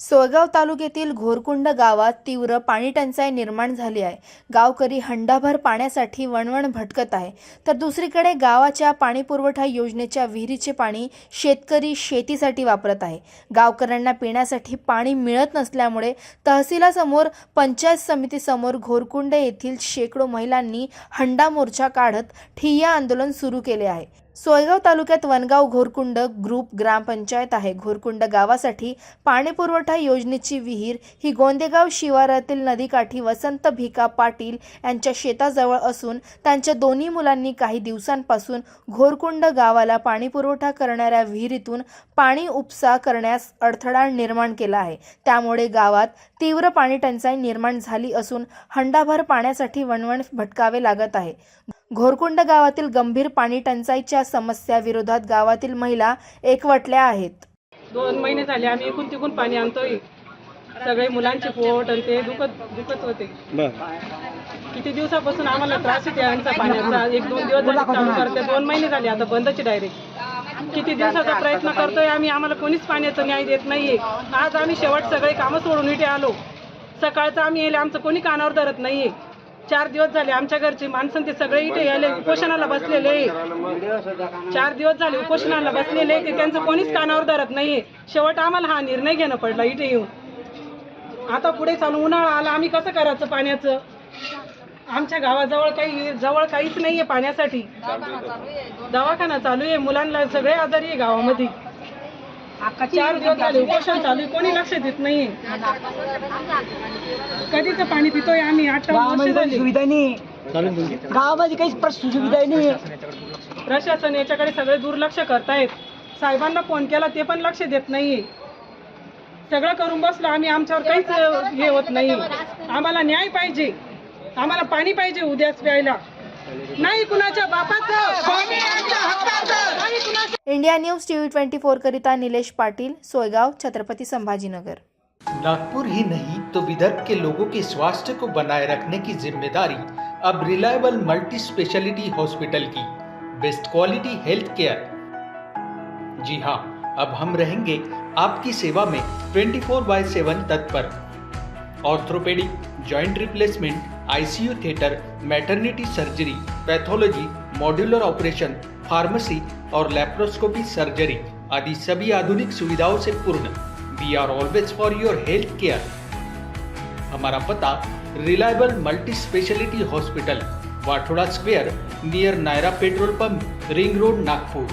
सोयगाव तालुक्यातील घोरकुंड गावात तीव्र पाणी टंचाई निर्माण झाली आहे. गावकरी हंडाभर पाण्यासाठी वणवण भटकत आहे. तर दुसरीकडे गावाच्या पाणीपुरवठा योजनेच्या विहिरीचे पाणी शेतकरी शेतीसाठी वापरत आहे. गावकऱ्यांना पिण्यासाठी पाणी मिळत नसल्यामुळे तहसीलासमोर पंचायत समितीसमोर घोरकुंड येथील शेकडो महिलांनी हंडा मोर्चा काढत ठिय्या आंदोलन सुरू केले आहे. सोयगाव तालुक्यात वनगाव घोरकुंड ग्रुप ग्रामपंचायत आहे. घोरकुंड गावासाठी पाणीपुरवठा योजनेची विहीर ही गोंदेगाव शिवारातील नदीकाठी वसंत भिका पाटील यांच्या शेताजवळ असून त्यांच्या दोन्ही मुलांनी काही दिवसांपासून घोरकुंड गावाला पाणीपुरवठा करणाऱ्या विहिरीतून पाणी उपसा करण्यास अडथळा निर्माण केला आहे. त्यामुळे गावात तीव्र पाणी टंचाई निर्माण झाली असून हंडाभर पाण्यासाठी वणवण भटकावे लागत आहे. घोरकुंड गावातील गंभीर पाणी टंचाईच्या समस्या विरोधात गावातील महिला एकवटल्या आहेत. दोन महिने झाले आम्ही इकून तिकून पाणी आणतोय. सगळे मुलांचे पोट आणि ते दुखत दुखत होते. किती दिवसापासून आम्हाला त्रास येते यांचा पाण्याचा. एक दोन दिवस झाले चालू करते दोन महिने झाले आता बंदच डायरेक्ट किती दिवसाचा प्रयत्न करतोय आम्ही आम्हाला कोणीच पाण्याचा न्याय देत नाहीये. आज आम्ही शेवट सगळे कामं सोडून इथे आलो. सकाळचं आम्ही येले आमचं कोणी कानावर धरत नाहीये. चार दिवस झाले आमच्या घरचे माणसं ते सगळे इथे यायले उपोषणाला बसलेले आहे. चार दिवस झाले उपोषणाला बसलेले आहे, ते त्यांचं कोणीच कानावर धरत नाहीये. शेवट आम्हाला हा निर्णय घेणं पडला इथे येऊन. आता पुढे चालू उन्हाळा आला आम्ही कसं करायचं पाण्याचं? आमच्या गावाजवळ काही जवळ काहीच नाहीये पाण्यासाठी. दवाखाना चालू आहे मुलांना सगळे आजारी आहे गावामध्ये. चार दिवस झाले उपोषण चालू आहे. कोणी लक्ष देत नाहीये. कधीच पाणी पितोय आम्ही? आठ वर्ष गावामध्ये काही झाली. सुविधा नाही. गावामध्ये काहीच प्र- सुविधा नाही. प्रशासन याच्याकडे सगळे दुर्लक्ष करतायत. साहेबांना फोन केला ते पण लक्ष देत नाहीये. सगळं करून बसलो आम्ही आमच्यावर काहीच अं, हे होत नाही आम्हाला न्याय पाहिजे. आम्हाला पाणी पाहिजे उद्याच प्यायला. नाही कुणाच्या बापाचं. नाही India news TV twenty four करिता निलेश पाटील, सोयगाव, छत्रपति संभाजीनगर. नागपुर ही नहीं तो विदर्भ के लोगों के स्वास्थ्य को बनाए रखने की ज़िम्मेदारी अब रिलायबल मल्टी स्पेशलिटी हॉस्पिटल की, बेस्ट क्वालिटी हेल्थ केयर। जी हाँ अब हम रहेंगे आपकी सेवा में 24 फोर बाय सेवन तत्पर orthopaedic, joint replacement, ICU theatre, maternity surgery, pathology, modular operation pharmacy और लेप्रोस्कोपी सर्जरी आदि सभी आधुनिक सुविधाओं से पूर्ण। We are always for your health care हमारा पता reliable multi speciality hospital Wathoda square near Nayara petrol pump ring road Nagpur.